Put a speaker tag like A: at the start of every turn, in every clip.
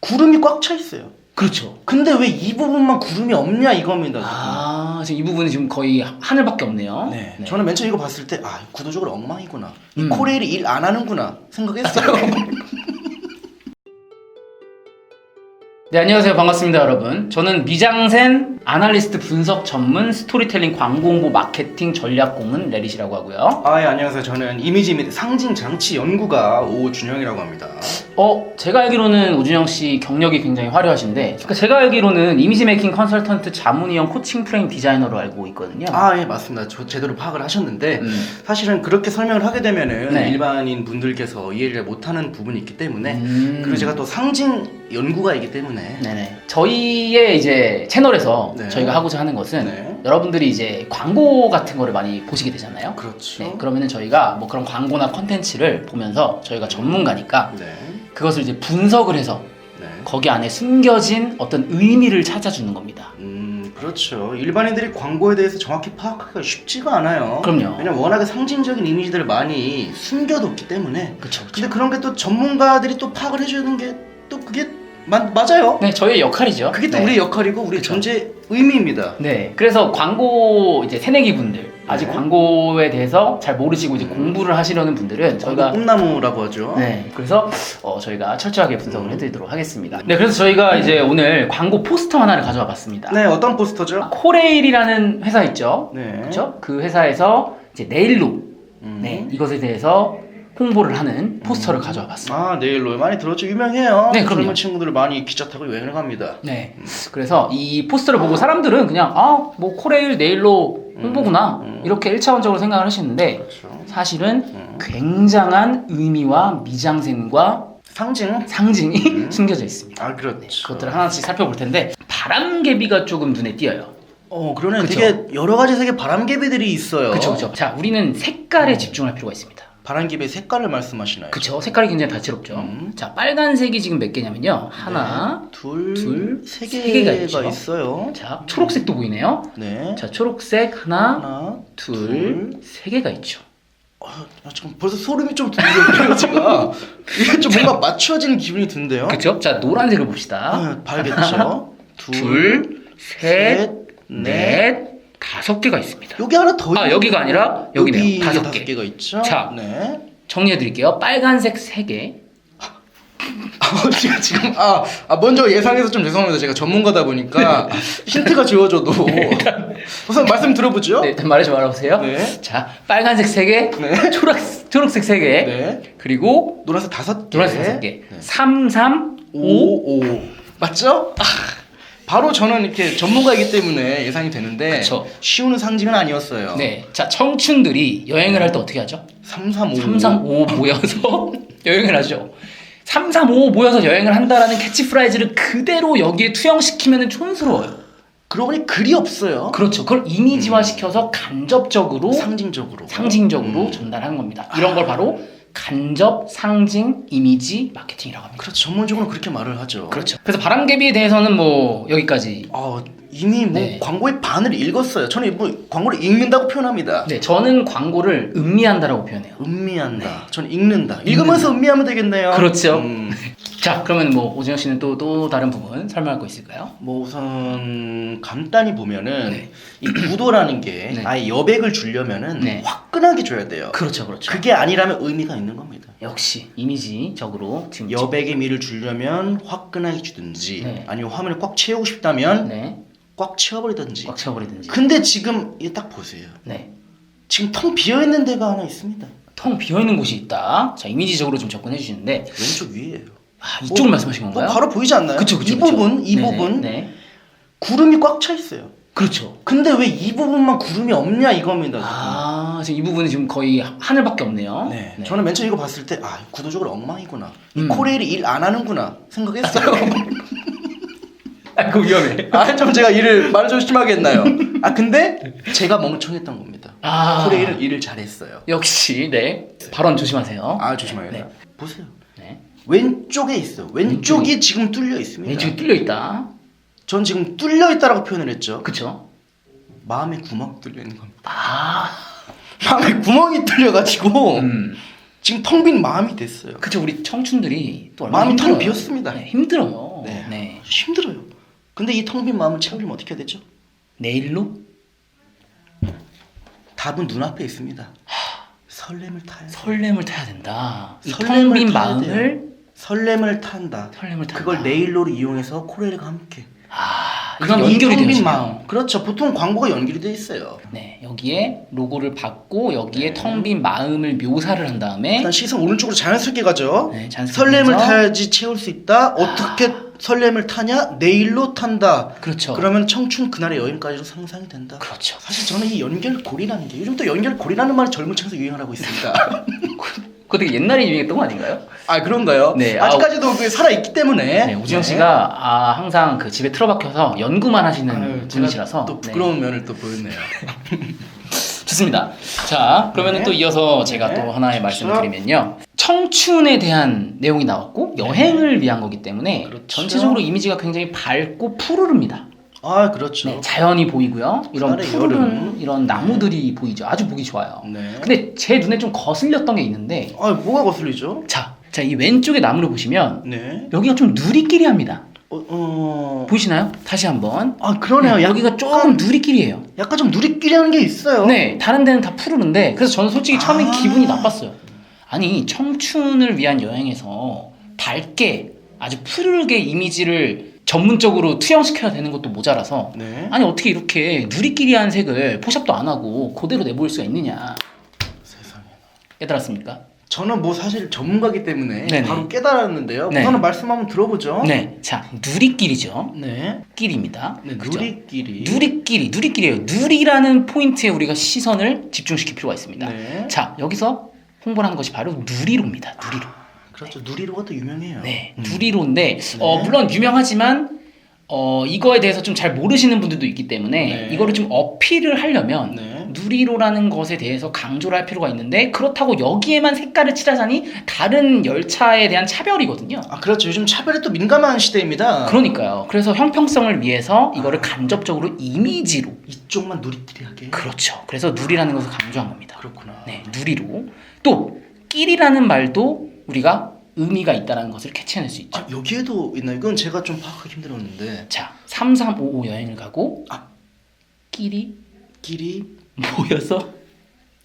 A: 구름이 꽉 차 있어요.
B: 그렇죠.
A: 근데 왜 이 부분만 구름이 없냐 이겁니다.
B: 아, 지금 이 부분이 지금 거의 하늘밖에 없네요.
A: 네. 저는 맨 처음 이거 봤을 때, 아, 구도적으로 엉망이구나. 이
B: 음.
A: 코레일이 일 안 하는구나 생각했어요.
B: 네, 안녕하세요. 반갑습니다, 여러분. 저는 미장센 아날리스트 분석 전문 스토리텔링 광고 홍보 마케팅 전략 고문 레릿이라고 하고요.
A: 아, 예, 안녕하세요. 저는 이미지 및 상징 장치 연구가 오준영이라고 합니다.
B: 어, 제가 알기로는 우준영 씨 경력이 굉장히 화려하신데, 그러니까 제가 알기로는 이미지 메이킹 컨설턴트 자문위원 코칭 프레임 디자이너로 알고 있거든요.
A: 아, 예, 맞습니다. 저 제대로 파악을 하셨는데
B: 음.
A: 사실은 그렇게 설명을 하게 되면은
B: 네.
A: 일반인 분들께서 이해를 못하는 부분이 있기 때문에
B: 음.
A: 그리고 제가 또 상징 연구가이기 때문에
B: 네네. 저희의 이제 채널에서
A: 네.
B: 저희가 하고자 하는 것은
A: 네.
B: 여러분들이 이제 광고 같은 거를 많이 보시게 되잖아요.
A: 그렇죠.
B: 네, 그러면은 저희가 뭐 그런 광고나 컨텐츠를 보면서 저희가 전문가니까
A: 네.
B: 그것을 이제 분석을 해서
A: 네.
B: 거기 안에 숨겨진 어떤 의미를 찾아주는 겁니다.
A: 음, 그렇죠. 일반인들이 광고에 대해서 정확히 파악하기가 쉽지가 않아요.
B: 그럼요.
A: 왜냐면 워낙에 상징적인 이미지들을 많이 숨겨뒀기 때문에.
B: 그렇죠.
A: 근데 그런 게 또 전문가들이 또 파악을 해주는 게 또 그게 마, 맞아요.
B: 네, 저희의 역할이죠.
A: 그게 또
B: 네.
A: 우리의 역할이고 우리
B: 그쵸.
A: 존재 의미입니다.
B: 네, 그래서 광고 이제 새내기 분들 아직
A: 네.
B: 광고에 대해서 잘 모르시고 이제 공부를 하시려는 분들은
A: 저희가 꿈나무라고 하죠.
B: 네, 그래서 어, 저희가 철저하게 분석을 해드리도록 하겠습니다. 네, 그래서 저희가 이제 오늘 광고 포스터 하나를 가져와 봤습니다.
A: 네, 어떤 포스터죠?
B: 코레일이라는 회사 있죠?
A: 네.
B: 그렇죠? 그 회사에서 이제 네일로
A: 음.
B: 네, 이것에 대해서 홍보를 하는 포스터를 가져와 봤습니다.
A: 아, 네일로 많이 들었죠. 유명해요.
B: 네, 그럼요.
A: 젊은 친구들 많이 기차 타고 여행을 갑니다.
B: 네. 그래서 이 포스터를 보고 사람들은 그냥 아, 뭐 코레일 네일로 홍보구나.
A: 음.
B: 이렇게 1차원적으로 생각을 하시는데
A: 그렇죠.
B: 사실은
A: 음.
B: 굉장한 의미와 미장센과
A: 상징?
B: 상징이
A: 음.
B: 숨겨져 있습니다.
A: 아, 그렇죠.
B: 그것들을 하나씩 살펴볼 텐데 바람개비가 조금 눈에 띄어요.
A: 어, 그러네.
B: 그쵸?
A: 되게 여러 가지 색의 바람개비들이 있어요.
B: 그렇죠, 그렇죠. 자, 우리는 색깔에 집중할 필요가 있습니다.
A: 바람개비의 색깔을 말씀하시나요?
B: 그렇죠. 색깔이 굉장히 다채롭죠.
A: 음.
B: 자, 빨간색이 지금 몇 개냐면요. 하나,
A: 네. 둘,
B: 둘, 세세
A: 개가,
B: 개가 있죠.
A: 있어요.
B: 자, 초록색도 보이네요.
A: 네.
B: 자, 초록색 하나,
A: 하나,
B: 둘, 세 개가 있죠.
A: 어, 나 지금 벌써 소름이 좀 들려요, 제가. 이게 좀 뭔가 맞춰지는 기분이 든데요.
B: 그렇죠? 자, 노란색을 봅시다.
A: 아, 봐야겠죠. 둘,
B: 둘, 셋,
A: 셋,
B: 넷, 다섯 개가 있습니다.
A: 여기 하나 더
B: 아,
A: 있-
B: 여기가 아니라 여기네요.
A: 여기
B: 다섯 개.
A: 개가 있죠.
B: 자.
A: 네.
B: 정리해 드릴게요. 빨간색 세 개.
A: 아, 지금 지금 아, 아 먼저 예상해서 좀 죄송합니다. 제가 전문가다 보니까 힌트가 지워져도 우선 말씀 들어보죠.
B: 네, 일단 말하지 말아보세요.
A: 네.
B: 자, 빨간색 세 개,
A: 네.
B: 초록, 초록색 세 개,
A: 네.
B: 그리고
A: 노란색 다섯 개.
B: 노란색 다섯 개.
A: 네.
B: 삼, 삼, 오.
A: 오, 오. 맞죠? 아, 바로 저는 이렇게 전문가이기 때문에 예상이 되는데
B: 그쵸.
A: 쉬운 상징은 아니었어요.
B: 네. 자, 청춘들이 여행을 할 때 어떻게 하죠?
A: 3, 3, 5.
B: 3, 3, 5 모여서 여행을 하죠. 3, 3, 5 모여서 여행을 한다라는 캐치프라이즈를 그대로 여기에 투영시키면 촌스러워요.
A: 그러고 보니 글이 없어요.
B: 그렇죠. 그걸 이미지화 시켜서 간접적으로
A: 상징적으로.
B: 상징적으로
A: 음.
B: 전달하는 겁니다. 이런 걸 바로 간접 상징 이미지 마케팅이라고 합니다.
A: 그렇죠. 전문적으로 그렇게 말을 하죠.
B: 그렇죠. 그래서 바람개비에 대해서는 뭐 여기까지.
A: 아, 이미 뭐
B: 네.
A: 광고의 반을 읽었어요. 저는 뭐 광고를 읽는다고 표현합니다.
B: 네, 저는 광고를 음미한다라고 표현해요.
A: 음미한다. 저는 읽는다. 읽으면서 음미하면 되겠네요.
B: 그렇죠.
A: 음,
B: 자, 그러면 뭐 오진영 씨는 또 또 다른 부분 설명할 거 있을까요?
A: 뭐 우선 간단히 보면은
B: 네.
A: 이 구도라는 게
B: 네.
A: 아예 여백을 주려면은
B: 네.
A: 화끈하게 줘야 돼요.
B: 그렇죠, 그렇죠.
A: 그게 아니라면 의미가 있는 겁니다.
B: 역시 이미지적으로 지금
A: 여백의 미를 주려면 화끈하게 주든지
B: 네.
A: 아니면 화면을 꽉 채우고 싶다면
B: 네,
A: 꽉 채워버리든지.
B: 꽉 채워버리든지.
A: 근데 지금 이게 딱 보세요.
B: 네,
A: 지금 텅 비어 있는 데가 하나 있습니다.
B: 텅 비어 있는 곳이 있다. 자, 이미지적으로 좀 접근해 주시는데
A: 왼쪽 위에요.
B: 아, 이쪽을
A: 뭐,
B: 말씀하신
A: 뭐
B: 건가요?
A: 바로 보이지 않나요?
B: 그쵸, 그쵸,
A: 이
B: 그쵸.
A: 부분, 이
B: 네네,
A: 부분
B: 네,
A: 구름이 꽉 차 있어요.
B: 그렇죠.
A: 근데 왜 이 부분만 구름이 없냐 이겁니다. 지금.
B: 아, 지금 이 부분이 지금 거의 하늘밖에 없네요.
A: 네. 저는 맨 처음 이거 봤을 때, 아, 구도적으로 엉망이구나. 이
B: 음.
A: 코레일이 일 안 하는구나 생각했어요.
B: 아, 그 위험해.
A: 아, 좀 제가 일을 말을 좀 심하게 했나요? 아, 근데 제가 멍청했던 겁니다.
B: 아,
A: 코레일은 일을 잘했어요.
B: 역시 네 발언 조심하세요.
A: 아, 조심해야
B: 네.
A: 보세요.
B: 네.
A: 왼쪽에 있어요. 왼쪽이 지금 뚫려 있습니다.
B: 왼쪽이 뚫려 있다.
A: 전 지금 뚫려 있다라고 표현을 했죠.
B: 그쵸?
A: 마음에 구멍 뚫려 있는 겁니다.
B: 아,
A: 마음에 구멍이 뚫려가지고
B: 음,
A: 지금 텅 빈 마음이 됐어요.
B: 그쵸 우리 청춘들이 또 얼마나
A: 마음이 텅
B: 힘들어요.
A: 비었습니다.
B: 네, 힘들어요.
A: 네.
B: 네.
A: 힘들어요. 근데 이 텅 빈 마음을 채우려면 어떻게 해야 되죠?
B: 내일로
A: 답은 눈앞에 있습니다. 설렘을 타야 돼.
B: 설렘을 타야 된다. 이
A: 설렘을
B: 텅빈
A: 타야
B: 마음을
A: 설렘을 탄다.
B: 설렘을 탄다.
A: 그걸 네일로를 이용해서 코레일과 함께.
B: 아,
A: 그럼
B: 연결이 되어
A: 마음. 그렇죠. 보통 광고가 연결이 돼 있어요.
B: 네, 여기에 로고를 받고 여기에
A: 네.
B: 텅빈 마음을 묘사를 한 다음에
A: 일단 시선 오른쪽으로 자연스럽게 가죠.
B: 네, 자연스럽게
A: 설렘을
B: 가죠.
A: 타야지 채울 수 있다. 어떻게 설렘을 타냐? 네일로 탄다.
B: 그렇죠.
A: 그러면 청춘 그날의 여행까지로 상상이 된다.
B: 그렇죠.
A: 사실 저는 이 연결고리라는 게 요즘 또 연결고리라는 말이 젊은 층에서 유행을 하고 있습니다.
B: 그거 되게 옛날에 유행했던 거 아닌가요?
A: 아 그런가요?
B: 네,
A: 아직까지도 그 살아 있기 때문에.
B: 네, 우지영 씨가 아, 항상 그 집에 틀어박혀서 연구만 하시는
A: 아유, 제가
B: 분이시라서
A: 또
B: 네.
A: 부끄러운 면을 또 보였네요.
B: 좋습니다. 자, 그러면
A: 네.
B: 또 이어서 제가
A: 네.
B: 또 하나의 말씀을
A: 그렇죠.
B: 드리면요. 청춘에 대한 내용이 나왔고 여행을 위한 거기 때문에
A: 그렇죠.
B: 전체적으로 이미지가 굉장히 밝고 푸르릅니다.
A: 아 그렇죠.
B: 네, 자연이 보이고요. 이런
A: 여름.
B: 이런 나무들이 보이죠. 아주 보기 좋아요.
A: 네.
B: 근데 제 눈에 좀 거슬렸던 게 있는데
A: 아 뭐가 거슬리죠?
B: 자, 자 이 왼쪽에 나무를 보시면
A: 네.
B: 여기가 좀 누리끼리합니다.
A: 어, 어...
B: 보이시나요? 다시 한번.
A: 아 그러네요.
B: 네, 여기가 조금 누리끼리예요.
A: 약간 좀 누리끼리 하는 게 있어요.
B: 네, 다른 데는 다 푸르는데 그래서 저는 솔직히 처음에
A: 아.
B: 기분이 나빴어요. 아니 청춘을 위한 여행에서 밝게 아주 푸르게 이미지를 전문적으로 투영시켜야 되는 것도 모자라서
A: 네.
B: 아니 어떻게 이렇게 누리끼리 한 색을 포샵도 안 하고 그대로 내보일 수가 있느냐
A: 세상에.
B: 깨달았습니까?
A: 저는 뭐 사실 전문가기 때문에
B: 네네.
A: 바로 깨달았는데요.
B: 네.
A: 우선은 말씀 한번 들어보죠.
B: 네, 자 누리끼리죠.
A: 네.
B: 끼리입니다.
A: 네,
B: 그죠?
A: 누리끼리.
B: 누리끼리, 누리끼리예요. 누리라는 포인트에 우리가 시선을 집중시킬 필요가 있습니다.
A: 네.
B: 자 여기서 홍보를 하는 것이 바로 누리로입니다. 누리로.
A: 그렇죠. 누리로가 또 유명해요.
B: 네,
A: 음.
B: 누리로인데 어, 물론 유명하지만 어, 이거에 대해서 좀 잘 모르시는 분들도 있기 때문에
A: 네.
B: 이거를 좀 어필을 하려면
A: 네.
B: 누리로라는 것에 대해서 강조를 할 필요가 있는데 그렇다고 여기에만 색깔을 칠하자니 다른 열차에 대한 차별이거든요.
A: 아 그렇죠. 요즘 차별에 또 민감한 시대입니다.
B: 그러니까요. 그래서 형평성을 위해서 이거를 간접적으로 이미지로
A: 이쪽만 누리끼리 하게.
B: 그렇죠. 그래서 누리라는 것을 강조한 겁니다.
A: 그렇구나.
B: 네, 누리로 또 끼리라는 말도 우리가 의미가 있다는 것을 캐치해낼 수 있죠.
A: 아 여기에도 있나? 이건 제가 좀 파악하기 힘들었는데
B: 자, 3355 여행을 가고
A: 아.
B: 끼리
A: 끼리
B: 모여서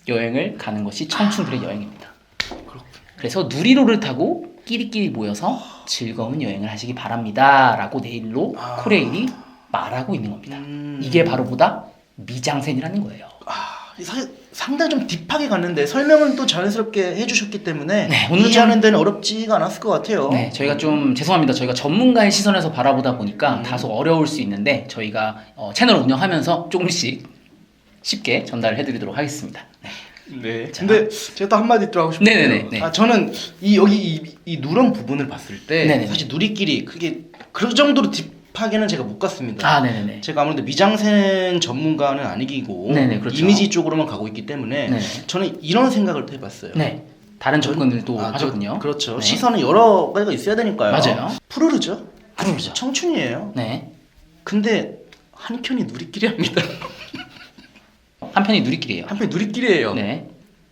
B: 여행을 가는 것이 청춘들의 여행입니다.
A: 그렇군.
B: 그래서 누리로를 타고 끼리끼리 모여서 즐거운 여행을 하시기 바랍니다라고 내일로
A: 아.
B: 코레일이 말하고 있는 겁니다.
A: 음.
B: 이게 바로 보다 미장센이라는 거예요.
A: 아 사실 상당히 좀 딥하게 갔는데 설명은 또 자연스럽게 해주셨기 때문에
B: 네, 오늘
A: 이해하는 데는 어렵지가 않았을 것 같아요.
B: 네, 저희가 좀 죄송합니다. 저희가 전문가의 시선에서 바라보다 보니까
A: 음.
B: 다소 어려울 수 있는데 저희가 어, 채널 운영하면서 조금씩 쉽게 전달을 해드리도록 하겠습니다. 네.
A: 네.
B: 자.
A: 근데 제가 또 한마디 또 하고 싶은데요.
B: 네네네, 네.
A: 아 저는 이 여기 이, 이 누런 부분을 봤을 때
B: 네네네.
A: 사실 누리끼리 그게 그 정도로 딥 하게는 제가 못 갔습니다.
B: 아, 네네네.
A: 제가 아무래도 미장센 전문가는 아니기고
B: 네네, 그렇죠.
A: 이미지 쪽으로만 가고 있기 때문에
B: 네.
A: 저는 이런 생각을 또 해봤어요.
B: 네. 다른 접근들도
A: 아, 저-
B: 하셨군요.
A: 그 렇죠.
B: 네.
A: 시선은 여러 가지가 있어야 되니까요.
B: 맞아요.
A: 푸르르죠.
B: 그러죠.
A: 청춘이에요.
B: 네.
A: 근데 한켠이 누리끼리 합니다.
B: 한편이 누리끼리예요.
A: 한편이 누리끼리예요.
B: 네.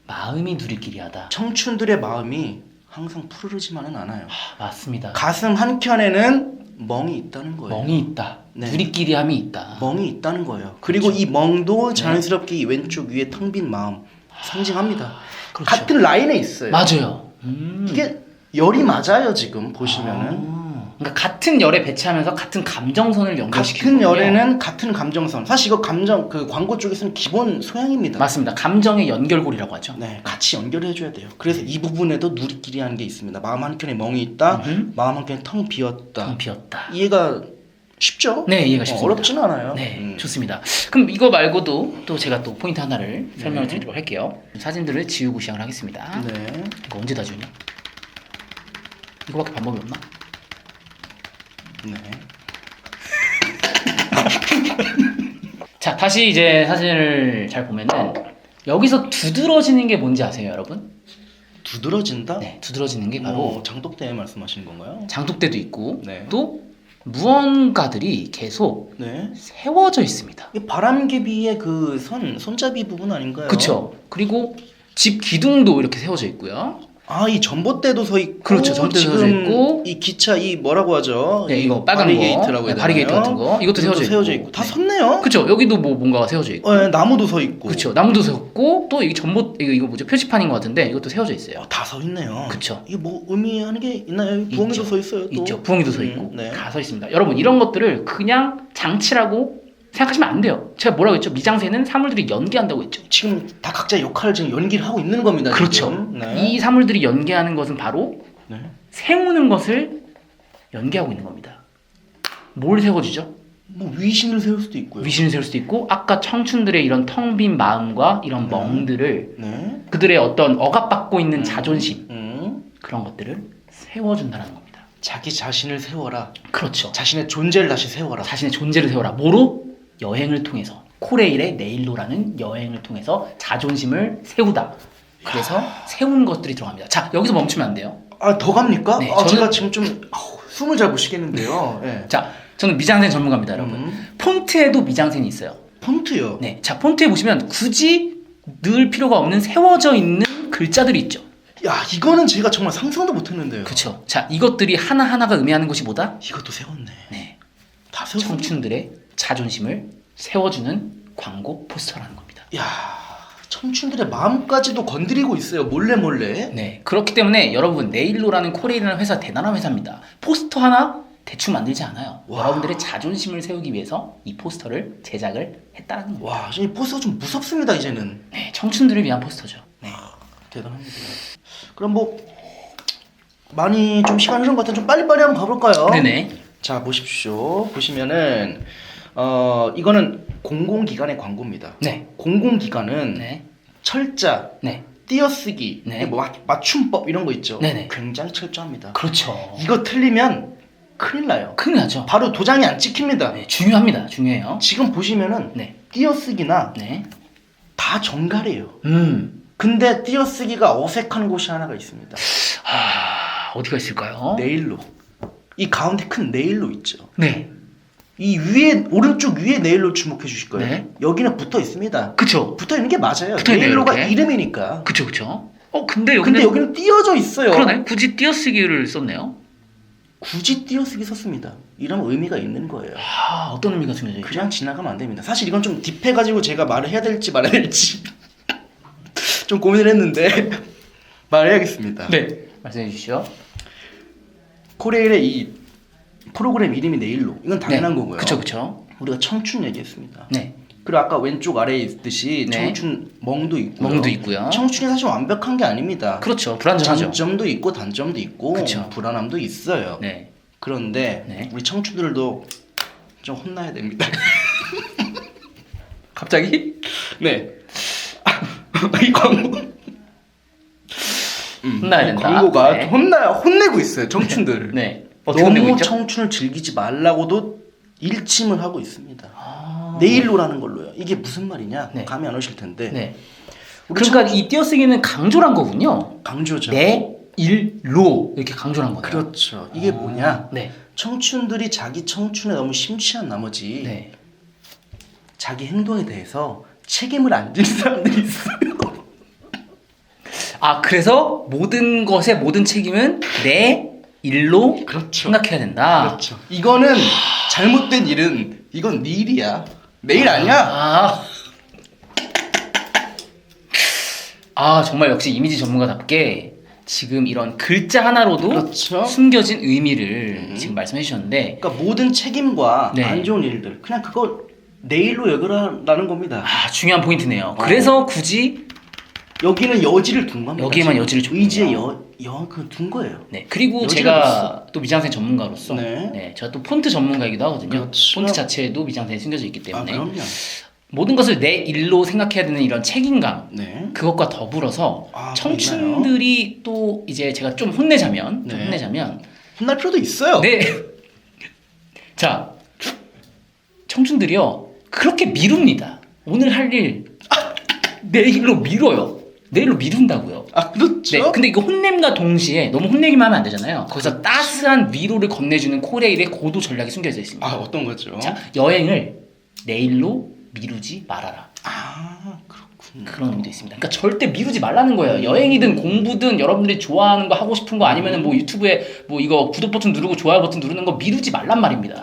B: 마음이 누리끼리하다.
A: 청춘들의 마음이 항상 푸르르지만은 않아요.
B: 아, 맞습니다.
A: 가슴 한 켠에는 멍이 있다는 거예요.
B: 멍이 있다.
A: 네.
B: 누리끼리함이 있다.
A: 멍이 있다는 거예요. 그리고
B: 그렇죠.
A: 이 멍도 자연스럽게 이 왼쪽 위에 텅 빈 마음 상징합니다.
B: 그렇죠.
A: 같은 라인에 있어요.
B: 맞아요. 음.
A: 이게 열이 맞아요 지금 보시면은
B: 아, 그러니까 같은 열에 배치하면서 같은 감정선을 연결시키는
A: 같은 열에는 같은 감정선. 사실 이거 감정 그 광고 쪽에서는 기본 소양입니다.
B: 맞습니다. 감정의 연결고리라고 하죠.
A: 네, 같이 연결해 줘야 돼요. 그래서 이 부분에도 누리끼리 하는 게 있습니다. 마음 한 켠에 멍이 있다.
B: 음흠.
A: 마음 한 켠에 텅 비었다.
B: 텅 비었다.
A: 이해가 쉽죠?
B: 네, 이해가
A: 어,
B: 쉽습니다.
A: 어렵지는 않아요.
B: 네,
A: 음.
B: 좋습니다. 그럼 이거 말고도 또 제가 또 포인트 하나를 설명을
A: 네.
B: 드리도록 할게요. 사진들을 지우고 시작을 하겠습니다.
A: 네.
B: 이거 언제 다 지우냐? 이거밖에 방법이 없나?
A: 네.
B: 자, 다시 이제 사진을 잘 보면은 여기서 두드러지는 게 뭔지 아세요, 여러분?
A: 두드러진다?
B: 네, 두드러지는 게 바로
A: 뭐 장독대 말씀하시는 건가요?
B: 장독대도 있고
A: 네.
B: 또 무언가들이 계속
A: 네.
B: 세워져 있습니다.
A: 이 바람개비의 그 선, 손잡이 부분 아닌가요?
B: 그쵸? 그리고 집 기둥도 이렇게 세워져 있고요.
A: 아, 이 전봇대도 서 있고
B: 그렇죠, 전봇대도 서 있고.
A: 이 기차 이 뭐라고 하죠?
B: 네,
A: 이
B: 이거 빨간
A: 바리게이트라고
B: 거.
A: 해야
B: 네, 바리게이트
A: 되나요?
B: 같은 거. 이것도 세워져 있고.
A: 있고 다
B: 네.
A: 섰네요.
B: 그쵸 여기도 뭐 뭔가가 세워져 있고
A: 어, 예, 나무도 서 있고.
B: 그쵸 나무도 섰고 또 이게 전봇 이거, 이거 뭐죠 표지판인 것 같은데 이것도 세워져 있어요
A: 어, 다서 있네요.
B: 그쵸.
A: 이게 뭐 의미하는 게 있나요? 부엉이도
B: 있죠.
A: 서 있어요. 또.
B: 있죠 부엉이도 서
A: 음,
B: 있고
A: 네.
B: 다서 있습니다 여러분 이런 것들을 그냥 장치라고 생각하시면 안 돼요 제가 뭐라고 했죠 미장새는 사물들이 연기한다고 했죠
A: 지금 다 각자 역할을 지금 연기를 하고 있는 겁니다.
B: 그렇죠
A: 지금. 네.
B: 이 사물들이 연기하는 것은 바로
A: 네.
B: 세우는 것을 연기하고 있는 겁니다 뭘 세워주죠?
A: 뭐 위신을 세울 수도 있고요.
B: 위신을 세울 수도 있고 아까 청춘들의 이런 텅 빈 마음과 이런
A: 음.
B: 멍들을
A: 네.
B: 그들의 어떤 억압받고 있는 자존심
A: 음.
B: 그런 것들을 세워준다는 겁니다.
A: 자기 자신을 세워라.
B: 그렇죠.
A: 자신의 존재를 다시 세워라.
B: 자신의 존재를 세워라. 뭐로? 여행을 통해서 코레일의 네일로라는 여행을 통해서 자존심을 세우다. 그래서 세운 것들이 들어갑니다. 자 여기서 멈추면 안 돼요.
A: 아 더 갑니까?
B: 네,
A: 아,
B: 저는-
A: 제가 지금 좀 아우, 숨을 잘 못 쉬겠는데요. 네.
B: 자 저는 미장센 전문가입니다, 여러분.
A: 음.
B: 폰트에도 미장센이 있어요.
A: 폰트요.
B: 네, 자 폰트에 보시면 굳이 넣을 필요가 없는 세워져 있는 글자들이 있죠.
A: 야 이거는 제가 정말 상상도 못했는데요.
B: 그렇죠. 자 이것들이 하나 하나가 의미하는 것이 뭐다?
A: 이것도 세웠네.
B: 네,
A: 다 세웠네.
B: 청춘들의 자존심을 세워주는 광고 포스터라는 겁니다.
A: 야 청춘들의 마음까지도 건드리고 있어요. 몰래 몰래.
B: 네, 그렇기 때문에 여러분 네일로라는 코레일이라는 회사 대단한 회사입니다. 포스터 하나 대충 만들지 않아요.
A: 와.
B: 여러분들의 자존심을 세우기 위해서 이 포스터를 제작을 했다는 겁니다.
A: 와, 이 포스가 좀 무섭습니다 이제는.
B: 네, 청춘들을 위한 포스터죠. 네.
A: 대단합니다. 그럼 뭐 많이 좀 시간 흐른 것 같아 좀 빨리빨리 한번 가볼까요?
B: 네네.
A: 자 보십시오. 보시면은 어 이거는 공공기관의 광고입니다.
B: 네.
A: 공공기관은
B: 네.
A: 철자,
B: 네.
A: 띄어쓰기,
B: 네.
A: 뭐 맞- 맞춤법 이런 거 있죠.
B: 네네.
A: 굉장히 철저합니다.
B: 그렇죠.
A: 이거 틀리면 큰일 나요.
B: 큰일 나죠.
A: 바로 도장이 안 찍힙니다.
B: 네, 중요합니다. 중요해요.
A: 지금 보시면은
B: 네.
A: 띄어쓰기나
B: 네.
A: 다 정갈이에요.
B: 음.
A: 근데 띄어쓰기가 어색한 곳이 하나가 있습니다.
B: 아, 어디가 있을까요?
A: 네일로. 이 가운데 큰 네일로 있죠.
B: 네.
A: 이 위에 오른쪽 위에 네일로 주목해 주실 거예요.
B: 네.
A: 여기는 붙어 있습니다.
B: 그쵸.
A: 붙어 있는 게 맞아요.
B: 붙어 있네요,
A: 네일로가
B: 이렇게.
A: 이름이니까.
B: 그쵸, 그쵸. 어, 근데 여기는.
A: 근데 여기는 띄어져 있어요.
B: 그러네. 굳이 띄어쓰기를 썼네요.
A: 굳이 띄어쓰기 썼습니다. 이런 의미가 있는 거예요.
B: 아, 어떤 의미가 숨겨져 있죠?
A: 그냥 지나가면 안 됩니다. 사실 이건 좀 딥해가지고 제가 말을 해야 될지 말아야 될지 좀 고민을 했는데 말해야겠습니다.
B: 네. 말씀해 주시죠.
A: 코레일의 이 프로그램 이름이 네일로. 이건 당연한
B: 네.
A: 거고요.
B: 그쵸, 그쵸.
A: 우리가 청춘 얘기했습니다.
B: 네.
A: 그리고 아까 왼쪽 아래에 있듯이
B: 네.
A: 청춘 멍도 있고요.
B: 멍도 있고요.
A: 청춘이 사실 완벽한 게 아닙니다.
B: 그렇죠. 불안정하죠.
A: 장점도 있고 단점도 있고
B: 그쵸.
A: 불안함도 있어요.
B: 네.
A: 그런데
B: 네.
A: 우리 청춘들도 좀 혼나야 됩니다.
B: 갑자기?
A: 네. 이 광고. 음,
B: 혼나야
A: 이
B: 된다.
A: 광고가
B: 네.
A: 혼나요. 혼내고 있어요. 청춘들을.
B: 네. 어떻게 혼내고
A: 너무
B: 있죠?
A: 청춘을 즐기지 말라고도 일침을 하고 있습니다.
B: 아.
A: 네일로라는 걸로요. 이게 무슨 말이냐?
B: 네.
A: 감이 안 오실 텐데.
B: 네. 그러니까 이 띄어쓰기는 강조란 거군요.
A: 강조죠.
B: 내, 일, 로 이렇게 강조한 거예요.
A: 그렇죠. 이게 뭐냐?
B: 네.
A: 청춘들이 자기 청춘에 너무 심취한 나머지
B: 네.
A: 자기 행동에 대해서 책임을 안 지는 사람들이 있어요.
B: 아 그래서 모든 것의 모든 책임은 내 일로
A: 그렇죠.
B: 생각해야 된다.
A: 그렇죠. 이거는 잘못된 일은 이건 네 일이야. 내일 아니야.
B: 아. 아 정말 역시 이미지 전문가답게 지금 이런 글자 하나로도
A: 그렇죠.
B: 숨겨진 의미를
A: 음.
B: 지금 말씀해 주셨는데
A: 그러니까 모든 책임과
B: 네.
A: 안 좋은 일들 그냥 그거 내일로 여겨라라는 겁니다.
B: 아 중요한 포인트네요.
A: 어.
B: 그래서 굳이
A: 여기에만 여지를 둔 겁니다.
B: 여기에만
A: 지금.
B: 여지를 줬군요.
A: 의지에 여여그둔 거예요.
B: 네 그리고
A: 여지를
B: 제가 또 미장센 전문가로서
A: 네.
B: 네. 제가 또 폰트 전문가이기도 하거든요.
A: 그렇죠.
B: 폰트 자체에도 미장센이 숨겨져 있기
A: 아
B: 때문에
A: 그럼요.
B: 모든 것을 내 일로 생각해야 되는 이런 책임감
A: 네.
B: 그것과 더불어서
A: 아,
B: 청춘들이 또 이제 제가 좀 혼내자면 좀
A: 네.
B: 혼내자면
A: 혼날 필요도 있어요.
B: 네. 자, 청춘들이요 그렇게 미룹니다. 오늘 할 일 내일로 미뤄요. 내일로 미룬다고요.
A: 아 그렇죠.
B: 네, 근데 이거 혼냄과 동시에 너무 혼내기만 하면 안 되잖아요. 거기서 따스한 위로를 건네주는 코레일의 고도 전략이 숨겨져 있습니다.
A: 아 어떤 거죠?
B: 자, 여행을 내일로 미루지 말아라.
A: 아 그렇군요.
B: 그런 의미도 있습니다. 그러니까 절대 미루지 말라는 거예요. 여행이든 공부든 여러분들이 좋아하는 거 하고 싶은 거 아니면은 뭐 유튜브에 뭐 이거 구독 버튼 누르고 좋아요 버튼 누르는 거 미루지 말란 말입니다.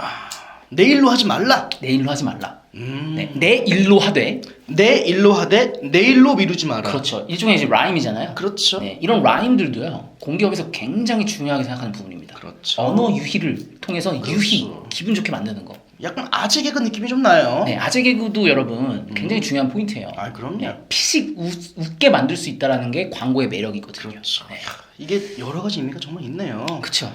A: 내일로 하지 말라.
B: 내일로 하지 말라.
A: 음.
B: 네, 내 일로 하되
A: 내 일로 하되 내일로 미루지 마라.
B: 그렇죠. 일종의 이제 라임이잖아요.
A: 그렇죠.
B: 네, 이런 라임들도요 공기업에서 굉장히 중요하게 생각하는 부분입니다.
A: 그렇죠.
B: 언어 유희를 통해서 유희 기분 좋게 만드는 거.
A: 약간 아재 개그 느낌이 좀 나요.
B: 네, 아재 개그도 여러분 굉장히 중요한 포인트예요.
A: 음. 아 그럼요.
B: 네, 피식 웃, 웃게 만들 수 있다라는 게 광고의 매력이거든요.
A: 그렇죠.
B: 네.
A: 이게 여러 가지 의미가 정말 있네요.
B: 그렇죠.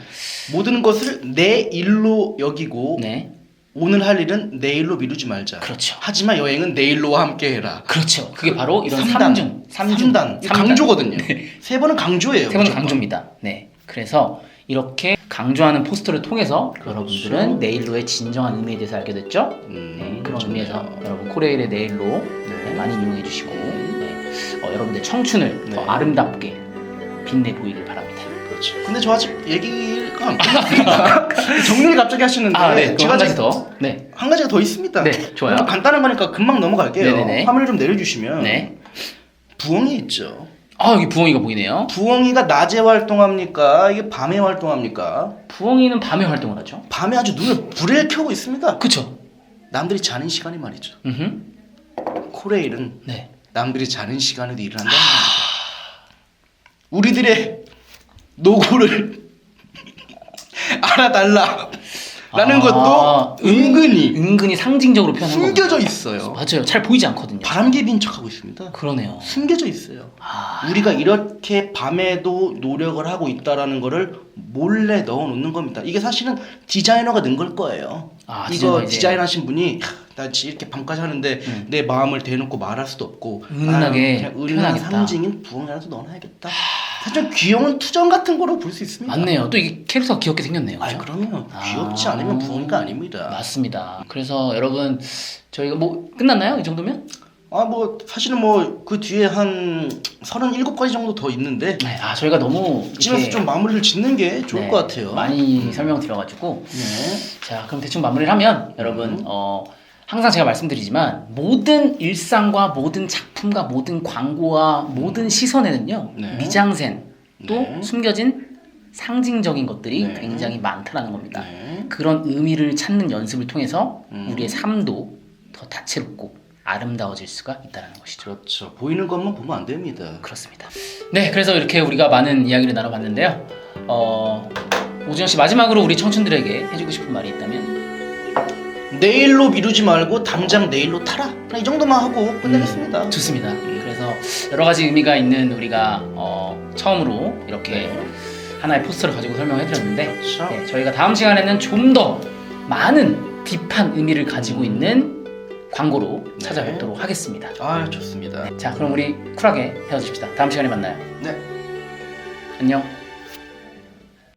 A: 모든 것을 내 일로 여기고
B: 네,
A: 오늘 할 일은 내일로 미루지 말자.
B: 그렇죠.
A: 하지만 여행은 내일로와 함께 해라.
B: 그렇죠. 그게 바로 이런
A: 삼단.
B: 삼중, 삼중,
A: 삼단. 이거 강조거든요. 세 번은 강조예요.
B: 세 번은. 강조입니다. 네, 그래서 이렇게 강조하는 포스터를 통해서
A: 그렇죠.
B: 여러분들은 네일로의 진정한 의미에 대해서 알게 됐죠.
A: 음,
B: 네, 그런
A: 좋네요.
B: 의미에서 여러분 코레일의 네일로 네, 많이 이용해 주시고 네, 어, 여러분들 청춘을 더
A: 네.
B: 아름답게 빛내 보이길 바랍니다.
A: 그렇죠. 근데 저 아직 얘기가 안 끝났습니다. 정리를 갑자기 하시는데
B: 아, 네,
A: 제가
B: 한 가지 더. 네,
A: 한 가지가 더 있습니다.
B: 네, 좋아요.
A: 좀 간단한 거니까 금방 넘어갈게요.
B: 네네네.
A: 화면을 좀 내려주시면
B: 네.
A: 부엉이 있죠.
B: 아 여기 부엉이가 보이네요.
A: 부엉이가 낮에 활동합니까? 이게 밤에 활동합니까?
B: 부엉이는 밤에 활동을 하죠.
A: 밤에 아주 눈을 불에 켜고 있습니다.
B: 그쵸?
A: 남들이 자는 시간이 말이죠.
B: 음,
A: 코레일은
B: 네.
A: 남들이 자는 시간에도 일을 겁니다. 우리들의 노고를 알아달라. 라는
B: 아,
A: 것도 은근히
B: 은근히 상징적으로 표현한 거.
A: 숨겨져 있어요.
B: 맞아요. 잘 보이지 않거든요.
A: 바람개비인 척하고 있습니다.
B: 그러네요.
A: 숨겨져 있어요.
B: 아,
A: 우리가 이렇게 밤에도 노력을 하고 있다라는 거를 몰래 넣어 놓는 겁니다. 이게 사실은 디자이너가 넣은 걸 거예요.
B: 아, 디자이너
A: 이거
B: 이제.
A: 디자인 하신 분이 "하, 나 지- 이렇게 밤까지 하는데
B: 음.
A: 내 마음을 대놓고 말할 수도 없고
B: 은은하게
A: 아, 그냥 은은한. 상징인 부엉이라도 넣어놔야겠다. 사실 좀 귀여운 투정 같은 거로 볼 수 있습니다.
B: 맞네요. 또 이게 캐릭터가 귀엽게 생겼네요.
A: 아,
B: 그죠?
A: 그럼요.
B: 아.
A: 귀엽지 않으면 부엉이가 아닙니다.
B: 맞습니다. 그래서 여러분 저희가 뭐 끝났나요? 이 정도면?
A: 아 뭐 사실은 뭐 그 뒤에 한 37가지 정도 더 있는데
B: 네. 아 저희가 너무
A: 이쯤에서
B: 이렇게,
A: 좀 마무리를 짓는 게 좋을
B: 네,
A: 것 같아요.
B: 많이 설명드려가지고
A: 네.
B: 자 그럼 대충 마무리를 하면 여러분 어 항상 제가 말씀드리지만 모든 일상과 모든 작품과 모든 광고와 모든 시선에는요
A: 네.
B: 미장센 또
A: 네.
B: 숨겨진 상징적인 것들이
A: 네.
B: 굉장히 많다라는 겁니다.
A: 네.
B: 그런 의미를 찾는 연습을 통해서
A: 음.
B: 우리의 삶도 더 다채롭고 아름다워질 수가 있다는 것이죠.
A: 그렇죠. 보이는 것만 보면 안 됩니다.
B: 그렇습니다. 네, 그래서 이렇게 우리가 많은 이야기를 나눠봤는데요. 어, 오지영 씨 마지막으로 우리 청춘들에게 해주고 싶은 말이 있다면
A: 내일로 미루지 말고 당장 내일로 타라. 그냥 이 정도만 하고 끝내겠습니다.
B: 음, 좋습니다. 그래서 여러 가지 의미가 있는 우리가 어, 처음으로 이렇게 하나의 포스터를 가지고 설명해드렸는데
A: 그렇죠.
B: 네, 저희가 다음 시간에는 좀 더 많은 딥한 의미를 가지고 있는 광고로
A: 네.
B: 찾아뵙도록 하겠습니다.
A: 아 좋습니다.
B: 자, 그럼 우리 쿨하게 헤어집시다. 다음 시간에 만나요.
A: 네.
B: 안녕.